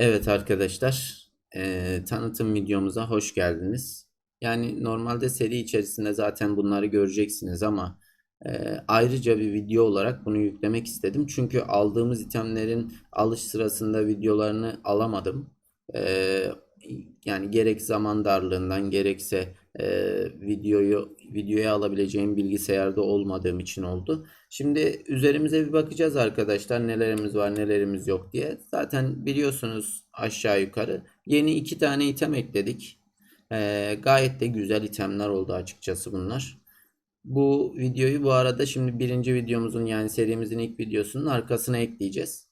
Evet arkadaşlar, eee, tanıtım videomuza hoş geldiniz. Yani normalde seri içerisinde zaten bunları göreceksiniz ama eee, ayrıca bir video olarak bunu yüklemek istedim. Çünkü aldığımız itemlerin alış sırasında videolarını alamadım. Eee, yani gerek zaman darlığından gerekse eee, videoyu videoya alabileceğim bilgisayarda olmadığım için oldu. Şimdi üzerimize bir bakacağız arkadaşlar nelerimiz var nelerimiz yok diye. Zaten biliyorsunuz aşağı yukarı yeni iki tane item ekledik. Ee, gayet de güzel itemler oldu açıkçası bunlar. Bu videoyu bu arada şimdi birinci videomuzun yani serimizin ilk videosunun arkasına ekleyeceğiz.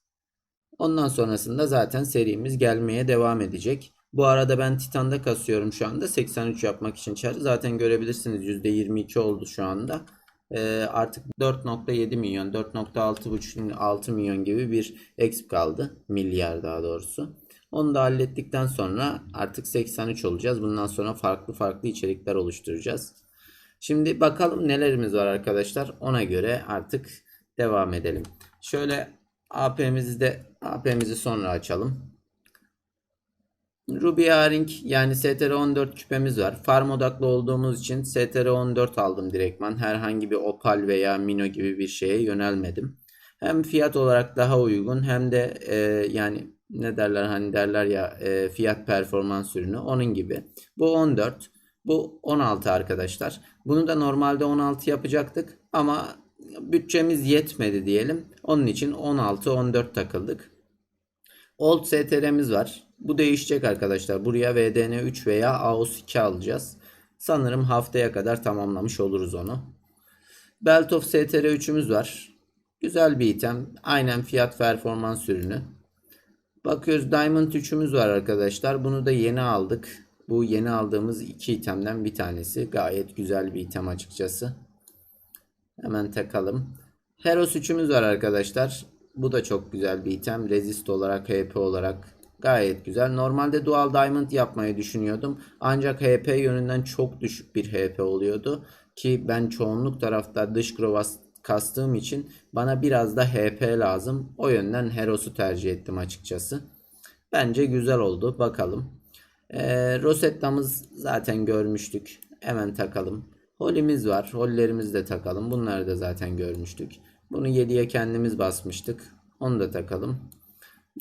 Ondan sonrasında zaten serimiz gelmeye devam edecek. Bu arada ben Titan'da kasıyorum şu anda 83 yapmak için çarı. Zaten görebilirsiniz %22 oldu şu anda. Ee, artık 4.7 milyon, 4.6 6 milyon gibi bir exp kaldı. Milyar daha doğrusu. Onu da hallettikten sonra artık 83 olacağız. Bundan sonra farklı farklı içerikler oluşturacağız. Şimdi bakalım nelerimiz var arkadaşlar. Ona göre artık devam edelim. Şöyle AP'mizi de AP'mizi sonra açalım. Ruby Haring yani STR14 küpemiz var. Farm odaklı olduğumuz için STR14 aldım direktman. Herhangi bir Opal veya Mino gibi bir şeye yönelmedim. Hem fiyat olarak daha uygun hem de e, yani ne derler hani derler ya e, fiyat performans ürünü onun gibi. Bu 14. Bu 16 arkadaşlar. Bunu da normalde 16 yapacaktık ama bütçemiz yetmedi diyelim. Onun için 16-14 takıldık. Old STR'miz var. Bu değişecek arkadaşlar. Buraya VDN 3 veya AOS 2 alacağız. Sanırım haftaya kadar tamamlamış oluruz onu. Belt of STR 3'ümüz var. Güzel bir item. Aynen fiyat performans ürünü. Bakıyoruz Diamond 3'ümüz var arkadaşlar. Bunu da yeni aldık. Bu yeni aldığımız iki itemden bir tanesi. Gayet güzel bir item açıkçası. Hemen takalım. Heros 3'ümüz var arkadaşlar. Bu da çok güzel bir item. Resist olarak, HP olarak gayet güzel. Normalde Dual Diamond yapmayı düşünüyordum. Ancak HP yönünden çok düşük bir HP oluyordu. Ki ben çoğunluk tarafta dış krovas kastığım için bana biraz da HP lazım. O yönden Heros'u tercih ettim açıkçası. Bence güzel oldu. Bakalım. Ee, Rosetta'mız zaten görmüştük. Hemen takalım. Holly'miz var. Hollerimizi de takalım. Bunları da zaten görmüştük. Bunu 7'ye kendimiz basmıştık. Onu da takalım.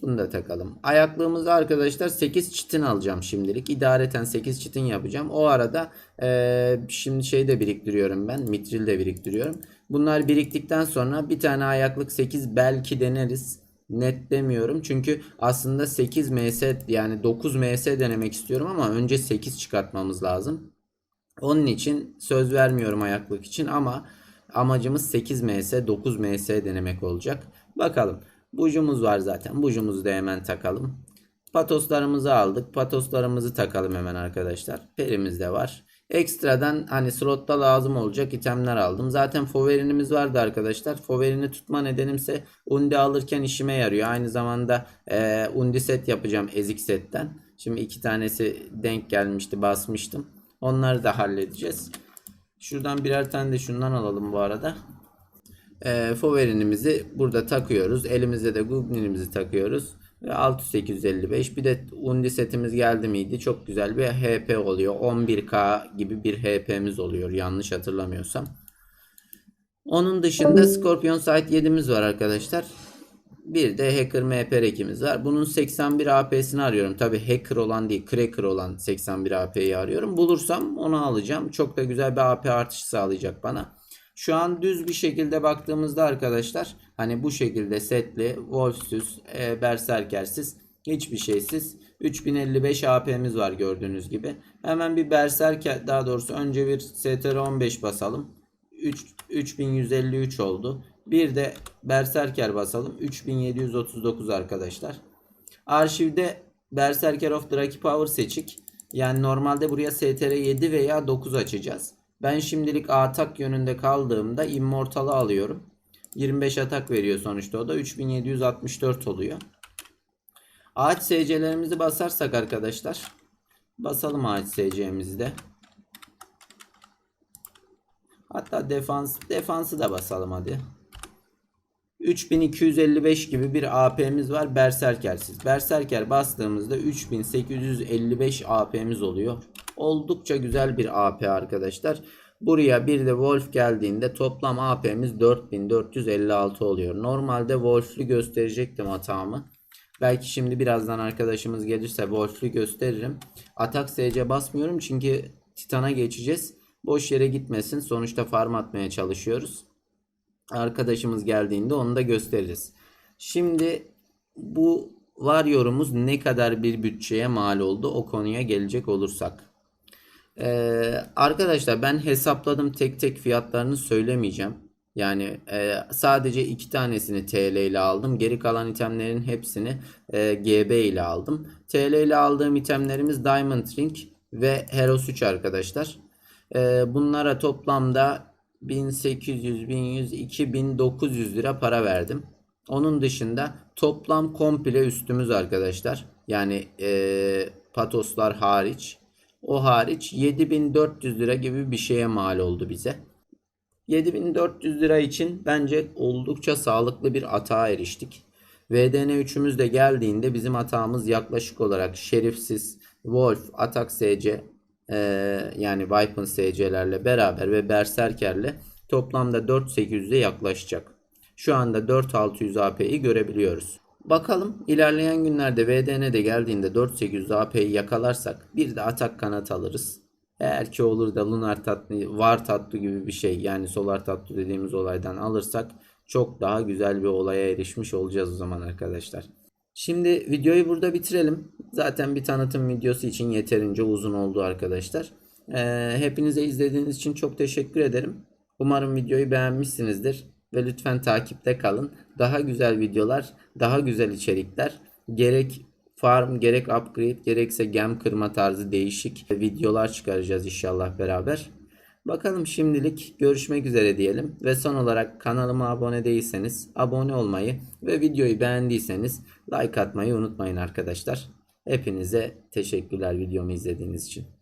Bunu da takalım. Ayaklığımızı arkadaşlar 8 çitin alacağım şimdilik. İdareten 8 çitin yapacağım. O arada e, şimdi şey de biriktiriyorum ben. Mitril de biriktiriyorum. Bunlar biriktikten sonra bir tane ayaklık 8 belki deneriz. Net demiyorum. Çünkü aslında 8 ms yani 9 ms denemek istiyorum ama önce 8 çıkartmamız lazım. Onun için söz vermiyorum ayaklık için ama amacımız 8 ms 9 ms denemek olacak. Bakalım. Bucumuz var zaten. Bucumuzu da hemen takalım. Patoslarımızı aldık. Patoslarımızı takalım hemen arkadaşlar. Perimiz de var. Ekstradan hani slotta lazım olacak itemler aldım. Zaten Foverin'imiz vardı arkadaşlar. Foverini tutma nedenimse Undi alırken işime yarıyor. Aynı zamanda e, Undi set yapacağım ezik setten. Şimdi iki tanesi denk gelmişti basmıştım. Onları da halledeceğiz. Şuradan birer tane de şundan alalım bu arada. E, Foverin'imizi burada takıyoruz. Elimizde de Gugnin'imizi takıyoruz. Ve 6855 bir de Undi setimiz geldi miydi? Çok güzel bir HP oluyor. 11k gibi bir HP'miz oluyor yanlış hatırlamıyorsam. Onun dışında Scorpion Sight 7'miz var arkadaşlar. Bir de Hacker MP rekimiz var. Bunun 81 AP'sini arıyorum. Tabi hacker olan değil, cracker olan 81 AP'yi arıyorum. Bulursam onu alacağım. Çok da güzel bir AP artışı sağlayacak bana. Şu an düz bir şekilde baktığımızda arkadaşlar hani bu şekilde setli, wolfsüz, e, berserkersiz, hiçbir şeysiz 3055 AP'miz var gördüğünüz gibi. Hemen bir berserker daha doğrusu önce bir STR 15 basalım. 3, 3153 oldu. Bir de berserker basalım. 3739 arkadaşlar. Arşivde Berserker of Draki Power seçik. Yani normalde buraya STR 7 veya 9 açacağız. Ben şimdilik atak yönünde kaldığımda Immortal'ı alıyorum. 25 atak veriyor sonuçta o da 3764 oluyor. Ağaç SC'lerimizi basarsak arkadaşlar. Basalım ağaç SC'mizi de. Hatta defans defansı da basalım hadi. 3255 gibi bir AP'miz var Berserker'siz. Berserker bastığımızda 3855 AP'miz oluyor. Oldukça güzel bir AP arkadaşlar. Buraya bir de Wolf geldiğinde toplam AP'miz 4456 oluyor. Normalde Wolf'lü gösterecektim hatamı. Belki şimdi birazdan arkadaşımız gelirse Wolf'lü gösteririm. Atak SC basmıyorum çünkü Titan'a geçeceğiz. Boş yere gitmesin. Sonuçta farm atmaya çalışıyoruz. Arkadaşımız geldiğinde onu da gösteririz. Şimdi bu var yorumumuz ne kadar bir bütçeye mal oldu o konuya gelecek olursak. Ee, arkadaşlar ben hesapladım tek tek fiyatlarını söylemeyeceğim. Yani e, sadece iki tanesini TL ile aldım. Geri kalan itemlerin hepsini e, GB ile aldım. TL ile aldığım itemlerimiz Diamond Ring ve Heros 3 arkadaşlar. E, bunlara toplamda 1800, 1100, 2900 lira para verdim. Onun dışında toplam komple üstümüz arkadaşlar. Yani e, patoslar hariç. O hariç 7400 lira gibi bir şeye mal oldu bize. 7400 lira için bence oldukça sağlıklı bir atağa eriştik. VDN 3'ümüz de geldiğinde bizim atağımız yaklaşık olarak şerifsiz, Wolf, Atak SC e, yani Vipen SC'lerle beraber ve Berserker'le toplamda 4800'e yaklaşacak. Şu anda 4600 AP'yi görebiliyoruz. Bakalım ilerleyen günlerde VDN de geldiğinde 4800 AP'yi yakalarsak bir de atak kanat alırız. Eğer ki olur da lunar tatlı, var tatlı gibi bir şey yani solar tatlı dediğimiz olaydan alırsak çok daha güzel bir olaya erişmiş olacağız o zaman arkadaşlar. Şimdi videoyu burada bitirelim. Zaten bir tanıtım videosu için yeterince uzun oldu arkadaşlar. Ee, hepinize izlediğiniz için çok teşekkür ederim. Umarım videoyu beğenmişsinizdir ve lütfen takipte kalın. Daha güzel videolar, daha güzel içerikler gerek farm, gerek upgrade, gerekse gem kırma tarzı değişik videolar çıkaracağız inşallah beraber. Bakalım şimdilik görüşmek üzere diyelim ve son olarak kanalıma abone değilseniz abone olmayı ve videoyu beğendiyseniz like atmayı unutmayın arkadaşlar. Hepinize teşekkürler videomu izlediğiniz için.